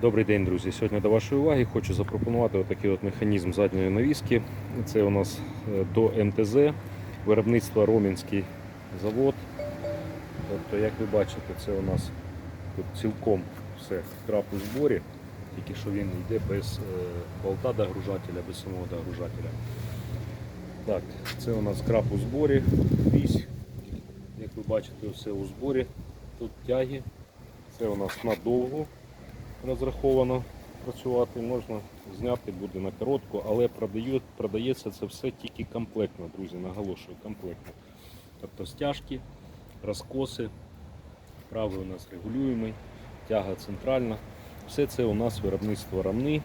Добрий день, друзі. Сьогодні до вашої уваги хочу запропонувати отакий от механізм задньої навіски. Це у нас е, до МТЗ, виробництво Ромінський завод. Тобто, як ви бачите, це у нас тут цілком все крап у зборі, тільки що він йде без е, болта догружателя, без самого догружателя. Так, це у нас крап у зборі, вісь, як ви бачите, все у зборі. Тут тяги. Це у нас надовго розраховано працювати, можна зняти буде на коротку, але продають, продається це все тільки комплектно, друзі, наголошую, комплектно. Тобто стяжки, розкоси, правий у нас регулюємий, тяга центральна. Все це у нас виробництво рамни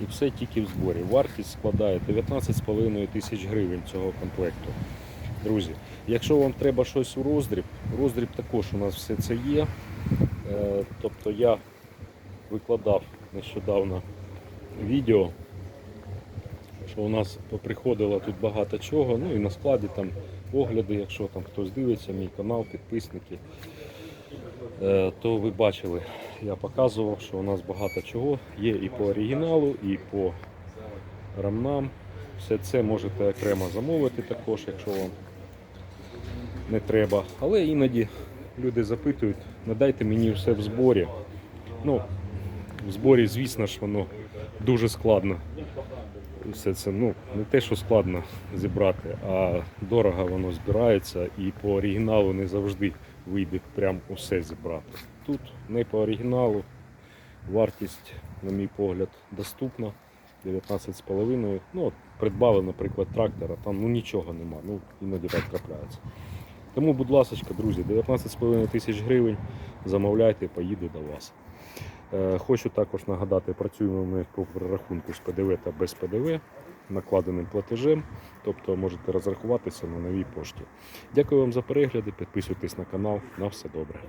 і все тільки в зборі. Вартість складає 19,5 тисяч гривень цього комплекту. Друзі, якщо вам треба щось у роздріб, роздріб також у нас все це є. Е, Тобто я викладав нещодавно відео, що у нас поприходило тут багато чого, ну і на складі там огляди, якщо там хтось дивиться, мій канал, підписники, е, то ви бачили, я показував, що у нас багато чого є і по оригіналу, і по рамнам. Все це можете окремо замовити також, якщо вам не треба. Але іноді люди запитують, надайте мені все в зборі. Ну, в зборі, звісно ж, воно дуже складно. Все це ну, не те, що складно зібрати, а дорого воно збирається і по оригіналу не завжди вийде прям усе зібрати. Тут не по оригіналу. Вартість, на мій погляд, доступна. 19,5. Ну, придбали, наприклад, трактора, там ну, нічого нема, ну іноді так трапляється. Тому, будь ласка, друзі, 19,5 тисяч гривень замовляйте, поїде до вас. Е, Хочу також нагадати, працюємо ми по перерахунку з ПДВ та без ПДВ накладеним платежем, тобто можете розрахуватися на новій пошті. Дякую вам за перегляди, підписуйтесь на канал. На все добре.